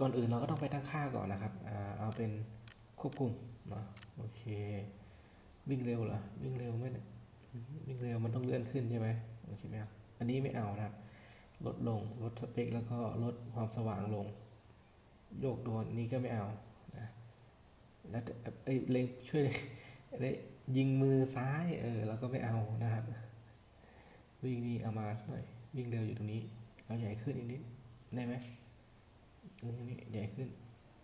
ก่อนอื่นเราก็ต้องไปตั้งค่าก่อนนะครับอเอาเป็นควบคุมเนาะโอเค วิ่งเร็วเหรอวิ่งเร็วไม่วิ่งเร็วมันต้องเลื่อนขึ้นใช่ไหมโอเคไหมครับอันนี้ไม่เอานะครับ ลดลงลดสเปคแล้วก็ลดความสว่างลง โยกโดนนี้ก็ไม่เอานะแล้วเอ้ยเล็งช่วยเอ้ยยิงมือซ้ายเออเราก็ไม่เอานะครับ วิ่งนี่เอามาหน่อยวิ่งเร็วอยู่ตรงนี้เอาใหญ่ขึ้นอีกนิดได้ไหม ตรงนี้ใหญ่ขึ้น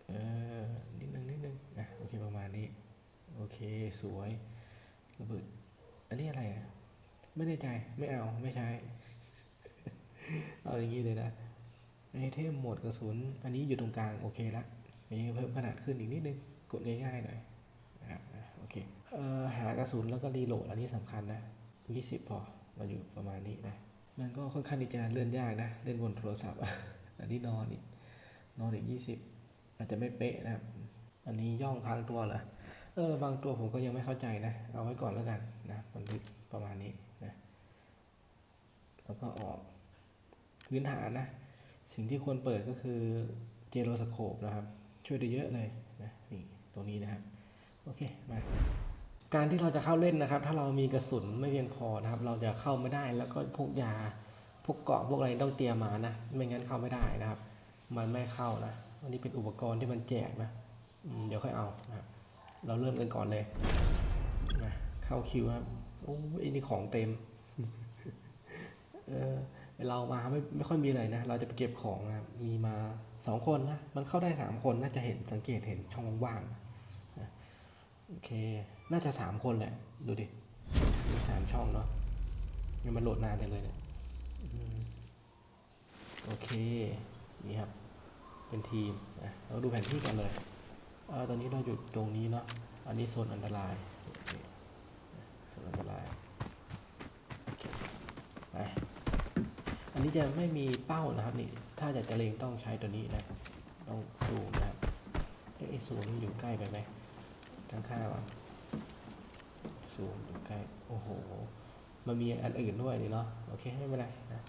เออนิดนึงนิดนึงอะโอเคประมาณนี้โอเคสวยระเบิดอันนี้อะไรอะไม่แน่ใจไม่เอาไม่ใช้ เอาอย่างนี้เลยนะไอเทมโหมดกระสุน อันนี้อยู่ตรงกลางโอเคละอันนี้เพิ่มขนาดขึ้นอีกนิดนึงกดง่ายๆหน่อยนะครับโอเคเอ่อหากระสุนแล้วก็รีโหลดอันนี้สำคัญนะ20พอเราอยู่ประมาณนี้นะมันก็ค่อนข้างที่จะเลื่อนยากนะเล่นบนโทรศัพท์อันนี้นอนอีก นอนอีก20อาจจะไม่เป๊ะนะครับ อันนี้ย่องพรางตัวเหรอ เออบางตัวผมก็ยังไม่เข้าใจนะ เอาไว้ก่อนแล้วกันนะมันประมาณนี้นะ แล้วก็ออกพื้นฐานนะ สิ่งที่ควรเปิดก็คือเจโรสโคปนะครับ ช่วยได้เยอะเลยนะนี่ตรงนี้นะครับ โอเค มาการที่เราจะเข้าเล่นนะครับ ถ้าเรามีกระสุนไม่เพียงพอนะครับ เราจะเข้าไม่ได้แล้วก็พวกยาพวกเกาะพวกอะไรต้องเตรียมมานะ ไม่งั้นเข้าไม่ได้นะครับ มันไม่เข้านะอันนี้เป็นอุปกรณ์ที่มันแจกนะเดี๋ยวค่อยเอานะเราเริ่มกันก่อนเลยนะเข้าคิวครับโอ้ยนี่ของเต็มเออเรามาไม่ไม่ค่อยมีอะไรนะ เราจะไปเก็บของนะมีมาสองคนนะ มันเข้าได้สามคนน่าจะเห็นสังเกตเห็นช่องว่างนะโอเค น่าจะสามคนแหละ ดูดิ มีสามช่องเนาะยังมันโหลดนานเลยเนี่ยโอเค นี่ครับ เป็นทีมนะเราดูแผนที่กันเลยเอตอนนี้เราอยู่ตรงนี้เนาะอันนี้โซนอันตรายโซนอันตรายอันนี้จะไม่มีเป้านะครับนี่ถ้าอยากจะเล็งต้องใช้ตัวนี้นะต้องซูมนะเอ๊ะไอ้ซูมนี่อยู่ใกล้ไปไหมทั้งข้างก่อนซูมอยู่ใกล้โอ้โหมันมีอันอื่นด้วยนี่เนาะโอเคไม่เป็นไรนะ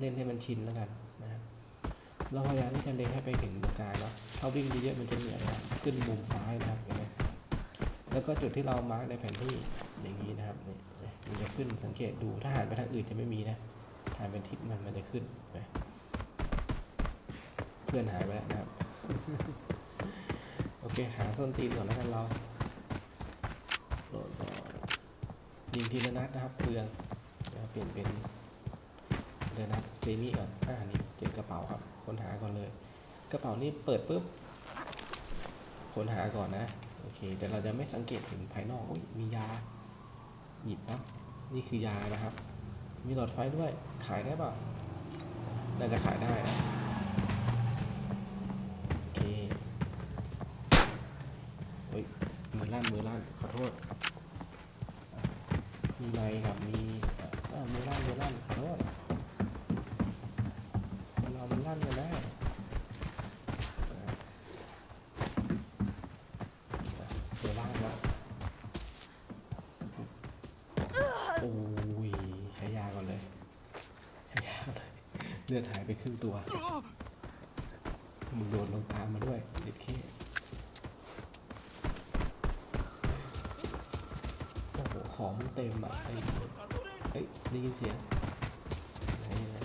เล่นให้มันชินแล้วกันนะครับ เราพยายามที่จะเล็งให้ไปถึงตรงกลางเนาะถ้าวิ่งเยอะๆมันจะเหนื่อยนะขึ้นมุมซ้ายนะครับเห็นไหมแล้วก็จุดที่เรามาร์กในแผนที่อย่างนี้นะครับนี่มันจะขึ้นสังเกตดูถ้าหันไปทางอื่นจะไม่มีนะถ่ายเป็นทิศมันมันจะขึ้นไปเพื่อนหายไปแล้วนะครับ โอเคหาส้นตีนก่อนแล้วกันเราโหลดก่อนยิงทีละนัดนะครับเปลืองเปลี่ยนเป็นเดี๋ยวนะเซมิก่อนอ่านี่เจอกระเป๋าครับ ค้นหาก่อนเลย กระเป๋านี้เปิดปุ๊บค้นหาก่อนนะ โอเค แต่เราจะไม่สังเกตถึงภายนอกอุ๊ยมียา หยิบปั๊บนี่คือยานะครับ มีหลอดไฟด้วย ขายได้เปล่าน่าจะขายได้นะโอเคเฮ้ยมือลั่นมือลั่นขอโทษมีไมค์ครับ มีเอ่อมือลั่นมือลั่น ลือดหายไปครึ่งตัว มึงโดนลงตามมาด้วยเด็ดเข้โอ้โห ของมันเต็มอะไอ้เฮ้ยได้ยินเสียงไหนไหน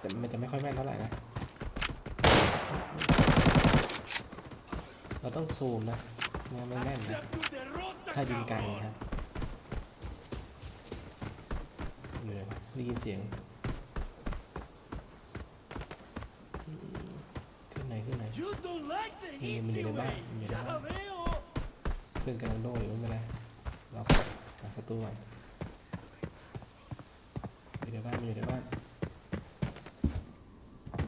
แต่มันจะไม่ค่อยแม่นเท่าไหร่นะ เราต้องซูมนะไม่แม่นนะ ถ้ายิงไกลนะครับเหนื่อยวะ ได้ยินเสียงอืมขึ้นไหนขึ้นไหน You don't like the Sí, easy mire, va, way. mire, Ya va. veo. เพื่อนกำลังโดอยู่ไม่เป็นไรเราขอหาศัตรูก่อนอยู่ในบ้านอยู่ในบ้าน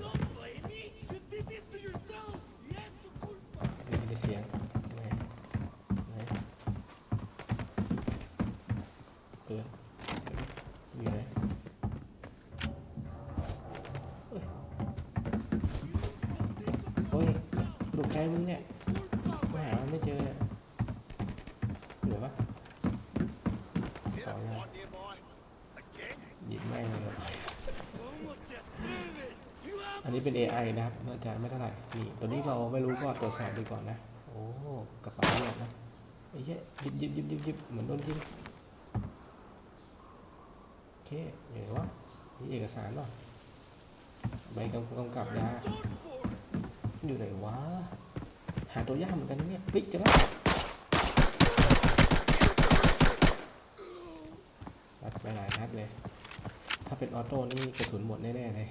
Don't blame me. You did this to yourself. Y es tu culpa. ได้ยินเสียงไหนไหนเปิดอยู่ไหนเอ้ยโอ้ย ปลุกใจมึงเนี่ยกูหามันไม่เจอเหลือปะขอยาหยิบแม่งเลยอันนี้เป็น AI นะครับน่าจะไม่เท่าไหร่นี่ตัวนี้เราไม่รู้ก็ตรวจสอบดูก่อนนะ โอ้กระเป๋าเลือดนะไอ้เหี้ยยิบยิบยิบยิบยิบเหมือนโดนยิงโอเคอยู่ไหนวะนี่เอกสารป่ะใบกำกับยาอยู่ไหนวะ หาตัวยากเหมือนกันเนี่ยปิ๊กจะแล้วสัดไปหลายนัดเลย ถ้าเป็นออโต้นี่กระสุนหมดแน่ๆเลย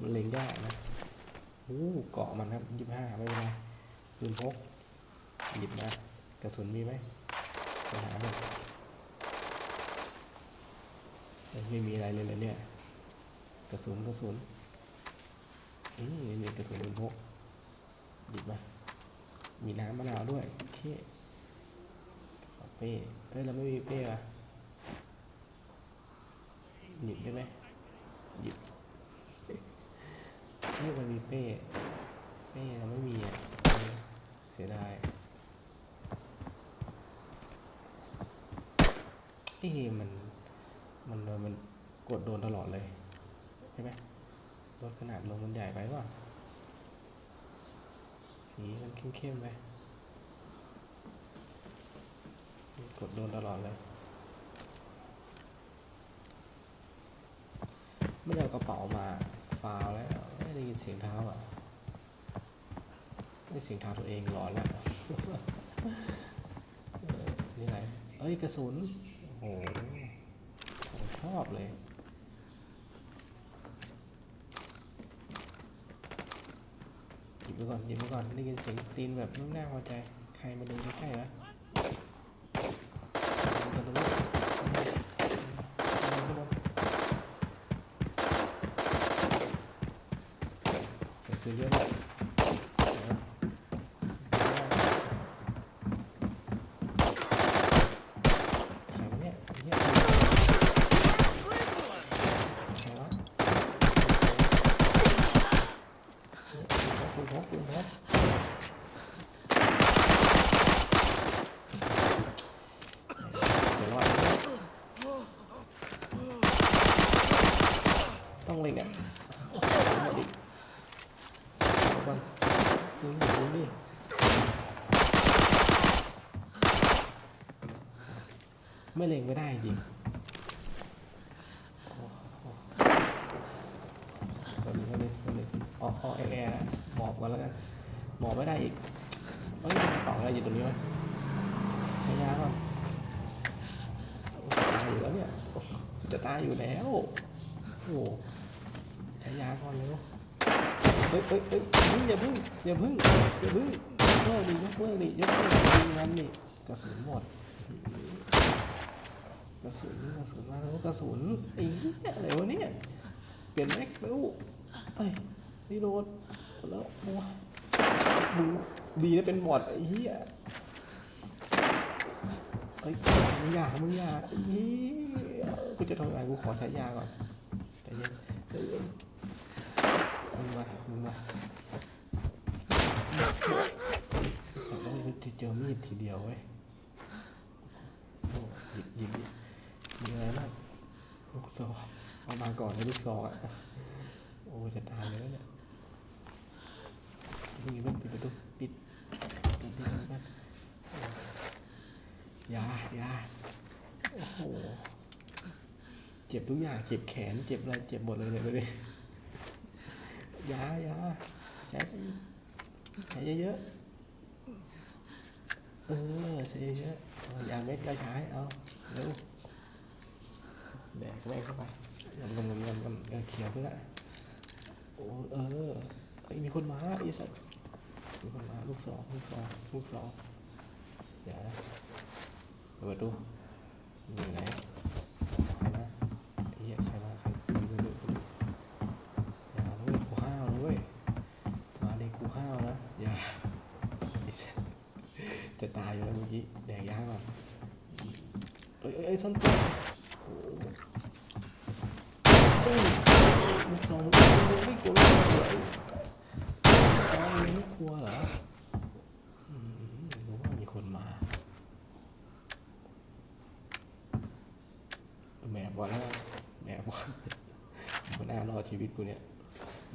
มันเล็งยากนะโอ้เกาะมันครับยี่ห้าไม่เป็นไรปืนพกหยิบมากระสุนมีไหมไปหาหน่อยเอ้ยไม่มีอะไรเลยเลยเนี่ย กระสุนกระสุนอืมนี่กระสุนปืนพก หยิบมา มีน้ำมะนาวด้วย โอเคขอเป้เฮ้ยเราไม่มีเป้อะหยิบได้ไหมหยิบเฮ้ยมันมีเป้ เป้เราไม่มีอะเสียดายเอ๊ะมัน มันมันกดโดนตลอดเลย ใช่ไหมลดขนาดลงมันใหญ่ไปว่ะ สีมันเข้มๆไปกดโดนตลอดเลย ไม่ได้เอากระเป๋ามาฟาวแล้วไม่ได้ยินเสียงเท้าอะได้เสียงเท้าตัวเองหลอนแล้วนี่ไหนเอ้ยกระสุน โอ้โหชอบเลย หยิบ ไปก่อนหยุดไปก่อนได้ยินเสียงตีนแบบนุ่งหน้าพอใจ ใครมาดูใกล้ๆแล้วกันตรงนี้ข้างบนเสียงปืนเยอะเลยเดี๋ยวนะใครวะเนี่ยเนี่ยใครวะปืนพกปืนพก เดี๋ยวรอดนะต้องเลยเนี่ยโอ้โหมาดิเอาก่อนยิงดิยิงดิ ไม่เล็งไม่ได้จริงโอ้โหก็เลยก็เลยก็เลยอ๋อออแอร์แอร์หมอบกันแล้วกันหมอบไม่ได้อีกเอ้ยกระเป๋าอะไรอยู่ตรงนี้วะใช้ยาก่อนจะตายอยู่แล้วเนี่ย จะตายอยู่แล้วโอ้โหใช้ยาก่อนเร็วเฮ้ยเฮ้ยเฮ้ยอย่าพึ่งอย่าพึ่งอย่าพึ่งยกเลิกดิยกเลิกดิยกเลิกดิงั้นนี่กระสุนหมด กระสุนกระสุนมาแล้วกระสุนไอ้เหี้ยอะไรวะเนี่ยเปลี่ยนแม็กเร็วเอ้ยรีโหลดแล้วโอ้ยมึงดีนะเป็นบอดไอ้เหี้ยเฮ้ยมึงอย่ามึงอย่ายี่กูจะทำอะไรกูขอใช้ยาก่อนใจเย็นใจเย็นมึงมามึงมาสัตว์ต้องเจอมีดทีเดียวเว้ยโหหยิบหยิบ มีอะไรบ้างลูกซองเอามาก่อนนะลูกซองอะโอ้จะตายเลยเนี่ยมึงปิดประตูปิดปิดปิดปิดยายาโอ้โหเจ็บทุกอย่างเจ็บแขนเจ็บอะไรเจ็บหมดเลยเลยไปเลยยายาใช้ใช้เยอะๆเออใช้เยอะๆยาเม็ดก็ใช้เอาเร็ว แดกแม่เข้าไปยำยำยำยำยำเออเขียวไปละโอ้เออไอมีคนมาไอ้สัตว์มีคนมาลูกสองลูกสองลูกสองอย่านะเปิดประตูอยู่ไหนใครมาไอ้เหี้ยใครมาใครดูดูดูดูอย่าเลยกูห้าวนะเว้ยมาดิกูห้าวนะอย่าไอ้สัสจะตายอยู่แล้วเมื่อกี้แดกยาก่อนเอ้ยเอ้ยเอ้ส้นตัวโอ้โหเอ้ย ลูกสองลูกสองมึงไม่กลัวลูกสองเหรอไอ้ไอ้ไม่กลัวเหรออืมรู้ว่ามีคนมาแหมบอกแล้วแหมว่าคนหน้ารอดชีวิตกูเนี่ย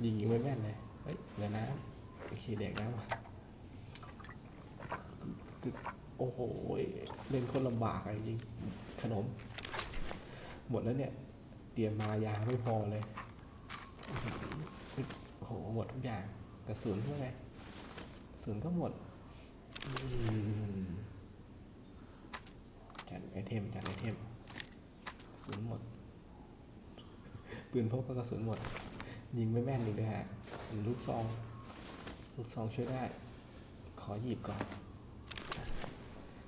ยิงยิงไม่แม่นเลย เฮ้ยเหลือน้ำโอเคแดกน้ำว่ะโอ้โห เล่นคนลำบากอะจริง ขนม หมดแล้วเนี่ย เตรียมมายาไม่พอเลย โอ้โห หมดทุกอย่างกระสุนเท่าไหร่กระสุนก็หมดจัดไอเทมจัดไอเทมกระสุนหมด ปืนพกก็กระสุนหมด ยิงไม่แม่นอีกเลยฮะลูกซอง ลูกซองช่วยได้ ขอหยิบก่อน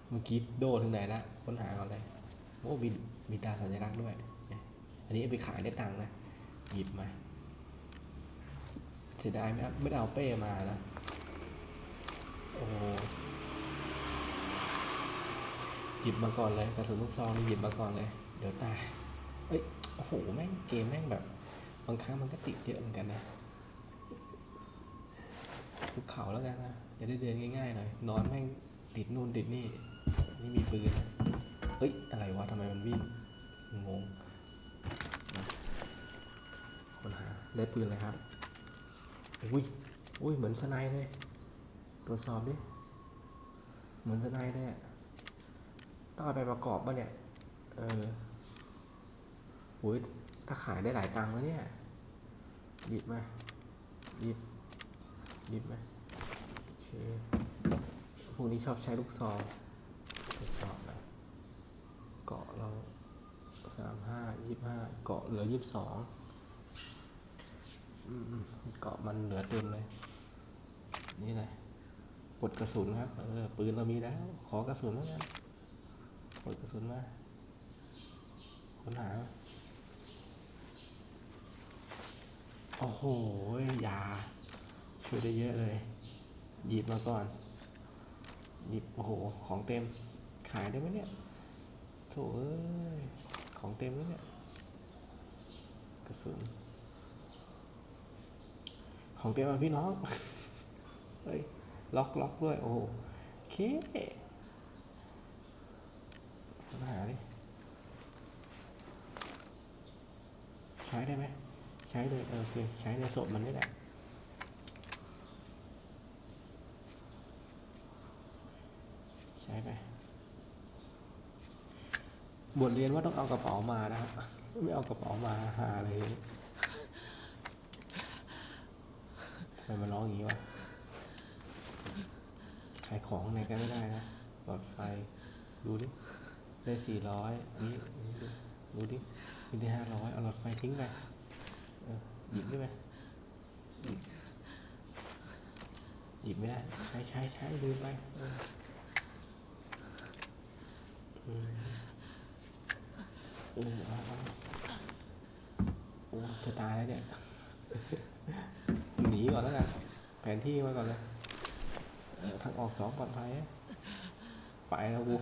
เมื่อกี้โดถึงไหนละค้นหาก่อนเลย โอ้มีมีตาสัญลักษณ์ด้วย อันนี้ไปขายได้ตังค์นะ หยิบมาเสียดายไหมครับไม่ได้เอาเป้มานะ โอ้หยิบมาก่อนเลยกระสุนลูกซองนี่หยิบมาก่อนเลย เดี๋ยวตายเอ้ยโอ้โหแม่งเกมแม่งแบบ บางครั้งมันก็ติดเยอะเหมือนกันนะภูเขาแล้วกันนะจะได้เดินง่ายๆหน่อยนอนแม่งติดนู่นติดนี่ นี่มีปืนเฮ้ย อะไรวะทำไมมันวิ่งงงมาคนหา ได้ปืนเลยครับ อุ้ย อุ้ย เหมือนสไนเลย ตรวจสอบดิ เหมือนสไนเลยต้องเอาไปประกอบป่ะเนี่ย เอออุ้ย ถ้าขายได้หลายตังค์แล้วเนี่ย หยิบมาหยิบหยิบมาโอเค พวกนี้ชอบใช้ลูกซองทดสอบนะเกาะเราสามห้ายี่ห้าเกาะเหลือยี่สิบสอง เกาะมันเหลือเต็มเลย นี่เลยกดกระสุนครับเออปืนเรามีแล้ว ขอกระสุนแล้วกันกดกระสุนมาค้นหาโอ้โหยาช่วยได้เยอะเลย หยิบมาก่อน หยิบ โอ้โห ของเต็ม ขายได้ไหมเนี่ยโถเอ้ย ของเต็มแล้วเนี่ย กระสุน ของเต็มมาพี่น้อง เฮ้ย ล็อกล็อกด้วย โอ้โหโอเคค้นหาดิใช้ได้ไหม ใช้เลยเออโอเค ใช้ในศพมันนี่แหละใช้ไปบทเรียนว่าต้องเอากระเป๋ามานะครับ ไม่เอากระเป๋ามาหาเลยทำไมมาร้องอย่างนี้วะขายของไหนก็ไม่ได้นะหลอดไฟ ดูดิ ได้สี่ร้อยนี่ดูดิมีได้ห้าร้อยเอาหลอดไฟทิ้งไปหยิบได้ไหมหยิบหยิบไม่ได้ ใช้ใช้ใช้ลืมไปเอออืออเอาเอาโอ้จะตายแล้วเนี่ย หนีก่อนแล้วกันแผนที่มาก่อนเลยทางออกสองปลอดภัยไปแล้วกู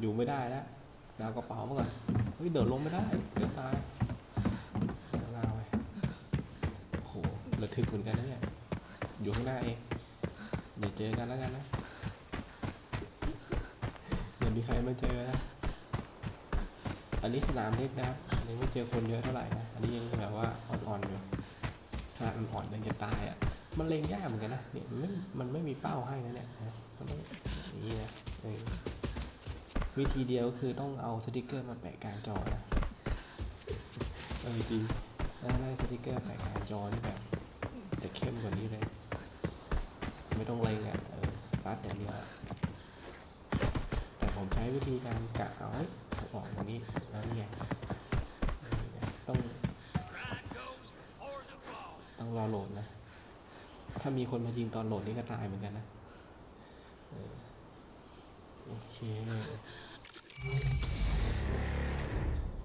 อยู่ไม่ได้แล้วดาวกระเป๋ามาก่อนเฮ้ยเดินลงไม่ได้เดี๋ยวตายเดี๋ยวลาไปโหระทึกเหมือนกันนะเนี่ยอยู่ข้างหน้าเองเดี๋ยวเจอกันแล้วกันนะเดี๋ยวมีใครมาเจอนะอันนี้สนามเล็กนะครับอันนี้ไม่เจอคนเยอะเท่าไหร่นะอันนี้ยังแบบว่าอ่อนๆอยู่ ถ้าอ่อนๆยังจะตายอะมันเล็งยากเหมือนกันนะเนี่ยมันไม่มันไม่มีเป้าให้นะเนี่ยนะมันต้องอย่างนี้นะวิธีเดียวคือต้องเอาสติกเกอร์มาแปะกลางจอนะเออจริงได้สติกเกอร์แปะกลางจอนี่แบบจะเข้มกว่านี้เลย ไม่ต้องเล็งอะเออซัดอย่างเดียวแต่ผมใช้วิธีการกะเอา มีคนมายิงตอนโหลดนี่ก็ตายเหมือนกันนะ